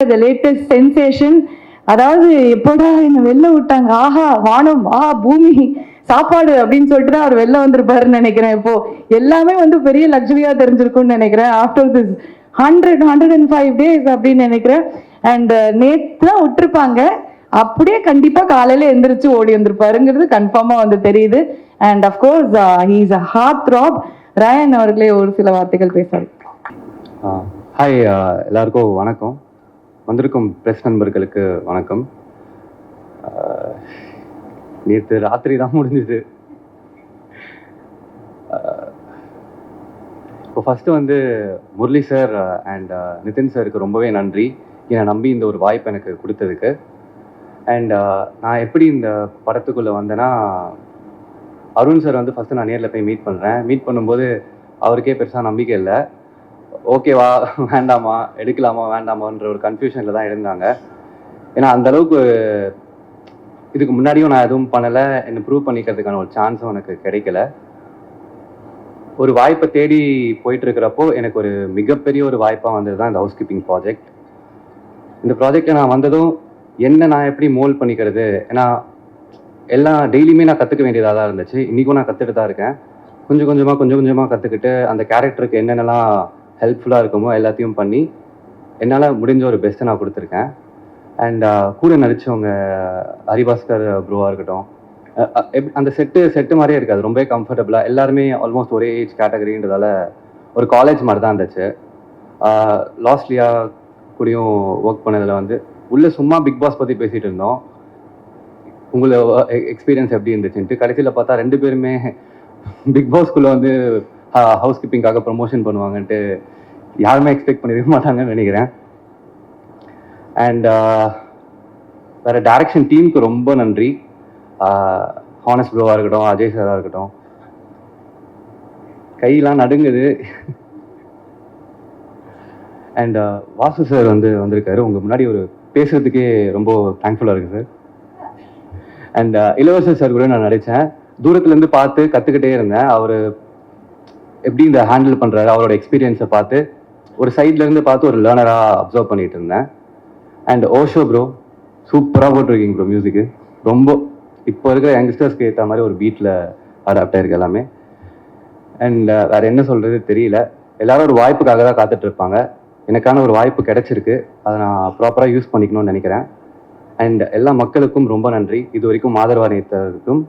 The latest sensation அதாவது எப்படா என்ன வெளில விட்டாங்க? ஆஹா வானம் ஆ பூமி சாப்பாடு அப்படின்னு சொல்லிட்டு தான் அவர் வெளில வந்திருப்பாருன்னு நினைக்கிறேன் இப்போ. எல்லாமே வந்து பெரிய லக்ஸரியா தெரிஞ்சிருக்கும்னு நினைக்கிறேன். After this hundred hundred and five days அப்படின்னு நினைக்கிறேன். அண்ட் uh, நேற்று தான் விட்டுருப்பாங்க. அப்படியே கண்டிப்பா காலையில எந்திரிச்சு ஓடி வந்திருப்பாருங்கிறது கன்ஃபார்மா வந்து தெரியுது. And of course he's a hard throb Ryan அவர்களே ஒரு சில வார்த்தைகள் பேசுறாரு ஹாய் uh, எல்லாருக்கும் வணக்கம். வந்திருக்கும் ப்ரெஸ் நண்பர்களுக்கு வணக்கம். நேற்று ராத்திரி தான் முடிஞ்சது. இப்போ ஃபஸ்ட்டு வந்து முரளி சார் அண்ட் நிதின் சாருக்கு ரொம்பவே நன்றி. என்னை நம்பி இந்த ஒரு வாய்ப்பு எனக்கு கொடுத்ததுக்கு. அண்ட் நான் எப்படி இந்த படத்துக்குள்ளே வந்தேன்னா அருண் சார் வந்து ஃபஸ்ட்டு நான் நேரில் போய் மீட் பண்ணுறேன் மீட் பண்ணும்போது அவருக்கே பெருசாக நம்பிக்கை இல்லை. ஓகேவா வேண்டாமா எடுக்கலாமா வேண்டாமான்ற ஒரு கன்ஃபியூஷனில் தான் இருந்தாங்க. ஏன்னா அந்த அளவுக்கு இதுக்கு முன்னாடியும் நான் எதுவும் பண்ணலை. என்னை ப்ரூவ் பண்ணிக்கிறதுக்கான ஒரு சான்ஸும் எனக்கு கிடைக்கல. ஒரு வாய்ப்பை தேடி போயிட்டு இருக்கிறப்போ எனக்கு ஒரு மிகப்பெரிய ஒரு வாய்ப்பாக வந்தது தான் இந்த ஹவுஸ் கீப்பிங் ப்ராஜெக்ட் இந்த ப்ராஜெக்டில் நான் வந்ததும் என்ன நான் எப்படி மோல் பண்ணிக்கிறது? ஏன்னா எல்லாம் டெய்லியுமே நான் கற்றுக்க வேண்டியதாக தான் இருந்துச்சு. இன்றைக்கும் நான் கற்றுட்டு தான் இருக்கேன். கொஞ்சம் கொஞ்சமாக கொஞ்சம் கொஞ்சமாக கற்றுக்கிட்டு அந்த கேரக்டருக்கு என்னென்னலாம் ஹெல்ப்ஃபுல்லாக இருக்குமோ எல்லாத்தையும் பண்ணி என்னால் முடிஞ்ச ஒரு பெஸ்ட்டை நான் கொடுத்துருக்கேன். அண்ட் கூட நடித்தவங்க ஹரிபாஸ்கர் ப்ரோவாக இருக்கட்டும் எப்- அந்த செட்டு செட்டு மாதிரியே இருக்காது. ரொம்பவே கம்ஃபர்டபுளாக எல்லாருமே ஆல்மோஸ்ட் ஒரே ஏஜ் கேட்டகரின்றதால ஒரு காலேஜ் மாதிரி தான் இருந்துச்சு. லாஸ்ட்லியா கூடயும் ஒர்க் பண்ணதில் வந்து உள்ளே சும்மா பிக் பாஸ் பற்றி பேசிகிட்டு இருந்தோம். உங்களை எக்ஸ்பீரியன்ஸ் எப்படி இருந்துச்சுன்ட்டு கடைசியில் பார்த்தா ரெண்டு பேருமே பிக் பாஸ்க்குள்ளே வந்து ஹவுஸ் கீப்பிங்காக ப்ரமோஷன் பண்ணுவாங்கன்ட்டு யாருமே எக்ஸ்பெக்ட் பண்ணிருக்க மாட்டாங்கன்னு நினைக்கிறேன். அண்ட் வேறு டைரக்ஷன் டீமுக்கு ரொம்ப நன்றி. ஹானஸ் ப்ரோவாக இருக்கட்டும் அஜய் சாராக இருக்கட்டும். கையெல்லாம் நடுங்குது. அண்ட் வாசு சார் வந்து வந்திருக்காரு. உங்கள் முன்னாடி ஒரு பேசுறதுக்கே ரொம்ப தேங்க்ஃபுல்லாக இருக்குது சார் அண்ட் இளவரசர் சார் கூட நான் நடித்தேன் தூரத்துலேருந்து பார்த்து கற்றுக்கிட்டே இருந்தேன். அவர் எப்படி இந்த ஹேண்டில் பண்ணுறாரு அவரோட எக்ஸ்பீரியன்ஸை பார்த்து ஒரு சைட்லேருந்து பார்த்து ஒரு லேர்னராக அப்சர்வ் பண்ணிட்டு இருந்தேன். அண்ட் ஓஷோ ப்ரோ சூப்பராக போட்டிருக்கீங்க ப்ரோ மியூசிக்கு ரொம்ப இப்போ இருக்கிற யங்ஸ்டர்ஸ்க்கு ஏற்ற மாதிரி ஒரு பீட்டில் அடாப்ட் ஆயிருக்கு எல்லாமே. அண்ட் வேறு என்ன சொல்கிறது தெரியல. எல்லாரும் ஒரு வாய்ப்புக்காக தான் காத்துட்ருப்பாங்க எனக்கான ஒரு வாய்ப்பு கிடைச்சிருக்கு. அதை நான் ப்ராப்பராக யூஸ் பண்ணிக்கணும்னு நினைக்கிறேன். அண்ட் எல்லா மக்களுக்கும் ரொம்ப நன்றி. இது வரைக்கும் ஆதரவு அளித்ததுக்கும்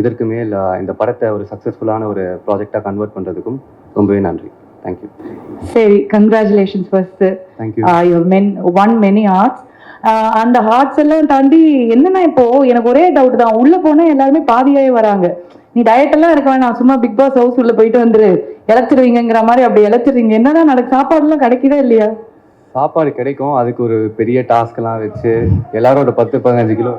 இதற்கு மேல் இந்த படத்தை ஒரு சக்ஸஸ்ஃபுல்லான ஒரு ப்ராஜெக்டாக கன்வெர்ட் பண்ணுறதுக்கும் ரொம்பவே நன்றி. தேங்க்யூ சரி congratulations first thank you you men one many arts அந்த ஹார்ட்ஸ் எல்லாம் தாண்டி என்னன்னா இப்போ எனக்கு ஒரே டவுட் தான். உள்ள போனா எல்லாருமே பாதியாவே வராங்க. நீ டயட் எல்லாம் இருக்க வேணாம் சும்மா பிக் பாஸ் ஹவுஸ் உள்ள போயிட்டு வந்துரு. இழைச்சிருவீங்கங்கிற மாதிரி அப்படி இழைச்சிருவீங்க என்னதான் நடக்கு சாப்பாடுலாம் கிடைக்குதா இல்லையா? சாப்பாடு கிடைக்கும். அதுக்கு ஒரு பெரிய டாஸ்க்லாம் வச்சு எல்லாரோட பத்து பதினஞ்சு கிலோ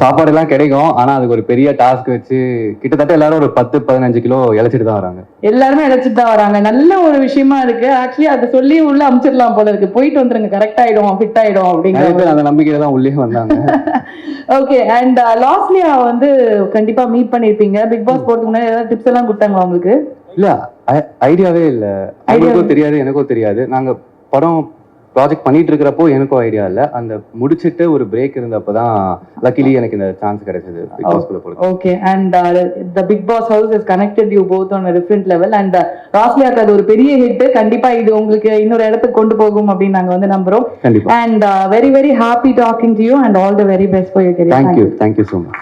சாப்பாடுலாம் கிடைக்கும் ஆனால் அதுக்கு ஒரு பெரிய டாஸ்க் வச்சு கிட்டத்தட்ட எல்லாரும் ஒரு பத்து பதினஞ்சு கிலோ இழைச்சிட்டு தான் வராங்க. எல்லாருமே இழைச்சிட்டு தான் வராங்க. நல்ல ஒரு விஷயமா இருக்கு. ஆக்சுவலி அதை சொல்லி உள்ள அமுச்சிடலாம் போல இருக்கு. போயிட்டு வந்துருங்க. கரெக்ட் ஆயிடும் ஃபிட் ஆயிடும் அப்படிங்கிற அந்த நம்பிக்கையில தான் உள்ளே வந்தாங்க. ஓகே அண்ட் லாஸ்ட்லியா வந்து கண்டிப்பா மீட் பண்ணிருப்பீங்க. பிக் பாஸ் போறதுக்கு முன்னாடி ஏதாவது டிப்ஸ் எல்லாம் கொடுத்தாங்களா உங்களுக்கு? இல்ல ஐடியாவே இல்ல. அவங்களுக்கும் தெரியாது எனக்கும் தெரியாது. நாங்க படம் ப்ராஜெக்ட் பண்ணிட்டு இருக்கிறப்போ எனக்கும் ஐடியா இல்ல. அந்த முடிச்சிட்டு ஒரு பிரேக் இருந்தப்பதான் லக்கிலி எனக்கு இந்த சான்ஸ் கிடைச்சது. பிக் பாஸ் குள்ள okay and the big boss house is connected you both on different level and ராஸ்லியாக்கு அது ஒரு பெரிய ஹிட் கண்டிப்பா இது உங்களுக்கு இன்னொரு இடத்துக்கு கொண்டு போகும் அப்படின்னு நாங்க வந்து நம்புறோம். And very very happy talking to you and all the very best for you thank you thank you so much